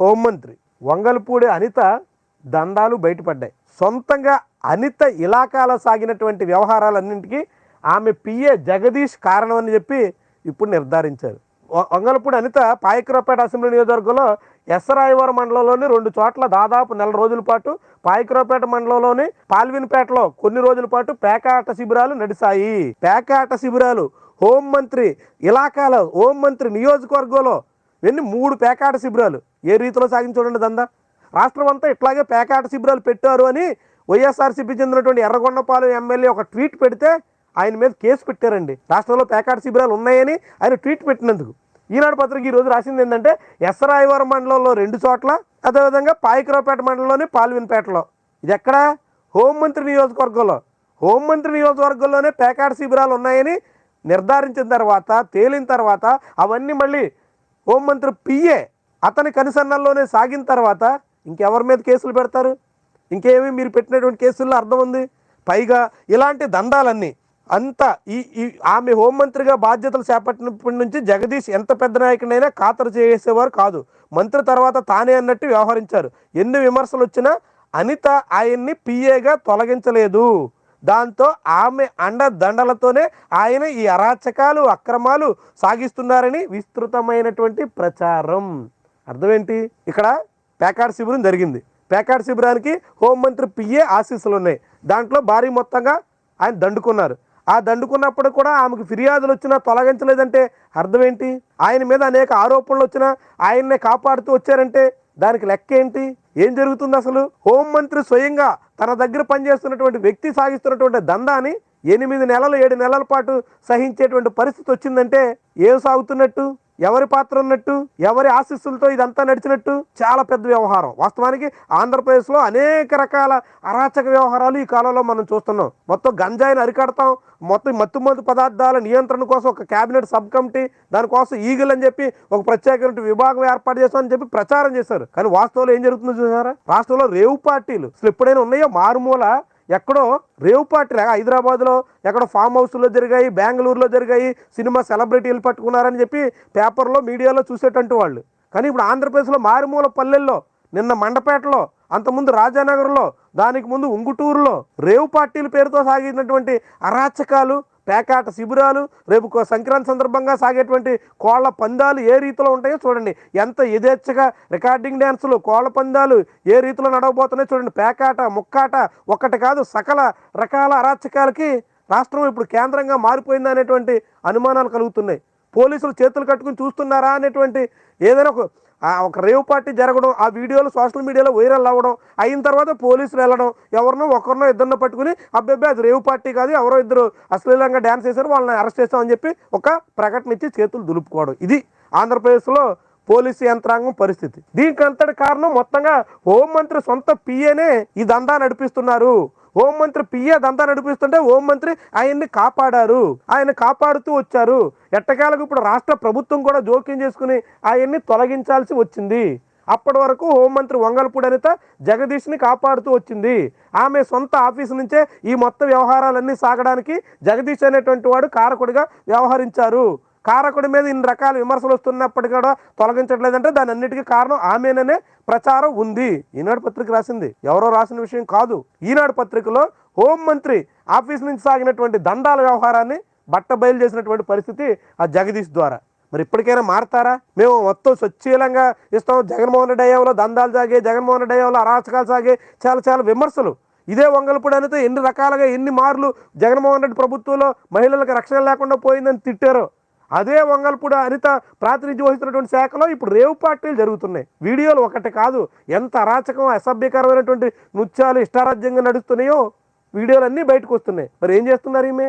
హోంమంత్రి వంగలపూడి అనిత దందాలు బయటపడ్డాయి. సొంతంగా అనిత ఇలాకాలో సాగినటువంటి వ్యవహారాలన్నింటికీ ఆమె పిఏ జగదీష్ కారణం అని చెప్పి ఇప్పుడు నిర్ధారించారు. వంగలపూడి అనిత పాయకరావుపేట అసెంబ్లీ నియోజకవర్గంలో ఎస్రాయవరం మండలంలోని రెండు చోట్ల దాదాపు నెల రోజుల పాటు పాయకరావుపేట మండలంలోని పాల్విన్పేటలో కొన్ని రోజుల పాటు పేకాట శిబిరాలు నడిచాయి పేకాట శిబిరాలు హోంమంత్రి ఇలాకాలో హోంమంత్రి నియోజకవర్గంలో ఎన్ని? మూడు పేకాట శిబిరాలు. ఏ రీతిలో సాగించండి దందా. రాష్ట్రం అంతా ఇట్లాగే పేకాట శిబిరాలు పెట్టారు అని వైఎస్ఆర్సీపీ చెందినటువంటి ఎర్రగొండపాలెం ఎమ్మెల్యే ఒక ట్వీట్ పెడితే ఆయన మీద కేసు పెట్టారండి. రాష్ట్రంలో పేకాట శిబిరాలు ఉన్నాయని ఆయన ట్వీట్ పెట్టినందుకు. ఈనాడు పత్రిక ఈ రోజు రాసింది ఏంటంటే ఎస్రాయవరం మండలంలో రెండు చోట్ల అదేవిధంగా పాయకరావుపేట మండలంలోని పాల్విన్పేటలో. ఇది ఎక్కడ? హోంమంత్రి నియోజకవర్గంలో. హోంమంత్రి నియోజకవర్గంలోనే పేకాట శిబిరాలు ఉన్నాయని నిర్ధారించిన తర్వాత తేలిన తర్వాత అవన్నీ మళ్ళీ హోంమంత్రి పిఏ అతని కనుసన్నల్లోనే సాగిన తర్వాత ఇంకెవరి మీద కేసులు పెడతారు? ఇంకేమి మీరు పెట్టినటువంటి కేసుల్లో అర్థం ఉంది? పైగా ఇలాంటి దందాలన్నీ అంత ఈ ఈ ఆమె హోంమంత్రిగా బాధ్యతలు చేపట్టినప్పటి నుంచి జగదీష్ ఎంత పెద్ద నాయకుడైనా ఖాతరు చేసేవారు కాదు. మంత్రి తర్వాత తానే అన్నట్టు వ్యవహరించారు. ఎన్ని విమర్శలు వచ్చినా అనిత ఆయన్ని పిఏగా తొలగించలేదు. దాంతో ఆమె అండ దండలతోనే ఆయన ఈ అరాచకాలు అక్రమాలు సాగిస్తున్నారని విస్తృతమైనటువంటి ప్రచారం. అర్థమేంటి? ఇక్కడ ప్యాకాడ్ శిబిరం జరిగింది. ప్యాకాడ్ శిబిరానికి హోంమంత్రి పిఏ ఆశీస్సులు ఉన్నాయి. దాంట్లో భారీ మొత్తంగా ఆయన దండుకున్నారు. ఆ దండుకున్నప్పుడు కూడా ఆమెకు ఫిర్యాదులు వచ్చినా తొలగించలేదంటే అర్థం ఏంటి ఆయన మీద అనేక ఆరోపణలు వచ్చినా ఆయన్నే కాపాడుతూ వచ్చారంటే దానికి లెక్క ఏంటి? ఏం జరుగుతుంది అసలు? హోంమంత్రి స్వయంగా తన దగ్గర పనిచేస్తున్నటువంటి వ్యక్తి సాగిస్తున్నటువంటి దందాని ఎనిమిది నెలలు ఏడు నెలల పాటు సహించేటువంటి పరిస్థితి వచ్చిందంటే ఏం సాగుతున్నట్టు? ఎవరి పాత్ర ఉన్నట్టు ఎవరి ఆశీస్సులతో ఇదంతా నడిచినట్టు చాలా పెద్ద వ్యవహారం. వాస్తవానికి ఆంధ్రప్రదేశ్లో అనేక రకాల అరాచక వ్యవహారాలు ఈ కాలంలో మనం చూస్తున్నాం. మొత్తం గంజాయిని అరికడతాం మొత్తం మత్తు మందు పదార్థాల నియంత్రణ కోసం ఒక కేబినెట్ సబ్ కమిటీ దానికోసం ఈగిల్ అని చెప్పి ఒక ప్రత్యేకమైన విభాగం ఏర్పాటు చేస్తామని చెప్పి ప్రచారం చేశారు. కానీ వాస్తవంలో ఏం జరుగుతుందో చూసారా? రాష్ట్రంలో రేవు పార్టీలు అసలు ఎప్పుడైనా ఉన్నాయో మారుమూల ఎక్కడో రేవు పార్టీలు హైదరాబాద్లో ఎక్కడో ఫామ్ హౌస్లో జరిగాయి బెంగళూరులో జరిగాయి సినిమా సెలబ్రిటీలు పట్టుకున్నారని చెప్పి పేపర్లో మీడియాలో చూసేటంటు వాళ్ళు. కానీ ఇప్పుడు ఆంధ్రప్రదేశ్లో మారుమూల పల్లెల్లో నిన్న మండపేటలో అంతకుముందు రాజానగర్లో దానికి ముందు ఉంగుటూరులో రేవు పార్టీల పేరుతో సాగినటువంటి అరాచకాలు పేకాట శిబిరాలు రేపు సంక్రాంతి సందర్భంగా సాగేటువంటి కోళ్ళ పందాలు ఏ రీతిలో ఉంటాయో చూడండి. ఎంత యథేచ్ఛగా రికార్డింగ్ డ్యాన్సులు కోళ్ళ పందాలు ఏ రీతిలో నడవబోతున్నాయో చూడండి. పేకాట ముక్కాట ఒక్కటి కాదు సకల రకాల అరాచకాలకి రాష్ట్రం ఇప్పుడు కేంద్రంగా మారిపోయింది అనేటువంటి అనుమానాలు కలుగుతున్నాయి. పోలీసులు చేతులు కట్టుకుని చూస్తున్నారా అనేటువంటి ఏదైనా ఒక ఒక రేవ్ పార్టీ జరగడం ఆ వీడియోలు సోషల్ మీడియాలో వైరల్ అవ్వడం అయిన తర్వాత పోలీసులు వెళ్ళడం ఎవరినో ఒకరినో ఇద్దరినో పట్టుకుని అబ్బాయి అది రేవ్ పార్టీ కాదు ఎవరో ఇద్దరు అశ్లీలంగా డ్యాన్స్ చేశారు వాళ్ళని అరెస్ట్ చేస్తామని చెప్పి ఒక ప్రకటన ఇచ్చి చేతులు దులుపుకోవడం. ఇది ఆంధ్రప్రదేశ్లో పోలీసు యంత్రాంగం పరిస్థితి. దీనికంతటి కారణం మొత్తంగా హోంమంత్రి సొంత పిఏనే ఈ దందా నడిపిస్తున్నారు. హోంమంత్రి పిఏ దంతా నడిపిస్తుంటే హోంమంత్రి ఆయన్ని కాపాడారు. ఆయన కాపాడుతూ వచ్చారు. ఎట్టకేలకు ఇప్పుడు రాష్ట్ర ప్రభుత్వం కూడా జోక్యం చేసుకుని ఆయన్ని తొలగించాల్సి వచ్చింది. అప్పటి వరకు హోంమంత్రి వంగలపూడి అనిత జగదీష్ని కాపాడుతూ వచ్చింది. ఆమె సొంత ఆఫీసు నుంచే ఈ మొత్తం వ్యవహారాలన్నీ సాగడానికి జగదీష్ అనేటువంటి వాడు కారకుడిగా వ్యవహరించారు. కారకుడి మీద ఇన్ని రకాల విమర్శలు వస్తున్నప్పటికీ కూడా తొలగించట్లేదంటే దాని అన్నిటికీ కారణం ఆమెననే ప్రచారం ఉంది. ఈనాడు పత్రిక రాసింది. ఎవరో రాసిన విషయం కాదు. ఈనాడు పత్రికలో హోంమంత్రి ఆఫీస్ నుంచి సాగినటువంటి దండాల వ్యవహారాన్ని బట్ట బయలు చేసినటువంటి పరిస్థితి ఆ జగదీష్ ద్వారా. మరి ఇప్పటికైనా మారతారా? మేము మొత్తం స్వచ్ఛీలంగా ఇస్తాం. జగన్మోహన్ రెడ్డి అయ్యేవాళ్ళు దందాలు సాగే జగన్మోహన్ రెడ్డి అయ్యేవాళ్ళు అరాచకాలు సాగే చాలా చాలా విమర్శలు. ఇదే వంగలపూడి అనేది ఎన్ని రకాలుగా ఎన్ని మార్లు జగన్మోహన్ రెడ్డి ప్రభుత్వంలో మహిళలకు రక్షణ లేకుండా పోయిందని తిట్టారో. అదే వంగల్పూడి అనిత ప్రాతినిధ్యం వహిస్తున్నటువంటి శాఖలో ఇప్పుడు రేవు పార్టీలు జరుగుతున్నాయి. వీడియోలు ఒకటి కాదు. ఎంత అరాచకం అసభ్యకరమైనటువంటి నృత్యాలు ఇష్టారాజ్యంగా నడుస్తున్నాయో వీడియోలు అన్నీ బయటకు వస్తున్నాయి. మరి ఏం చేస్తున్నారు ఈమె?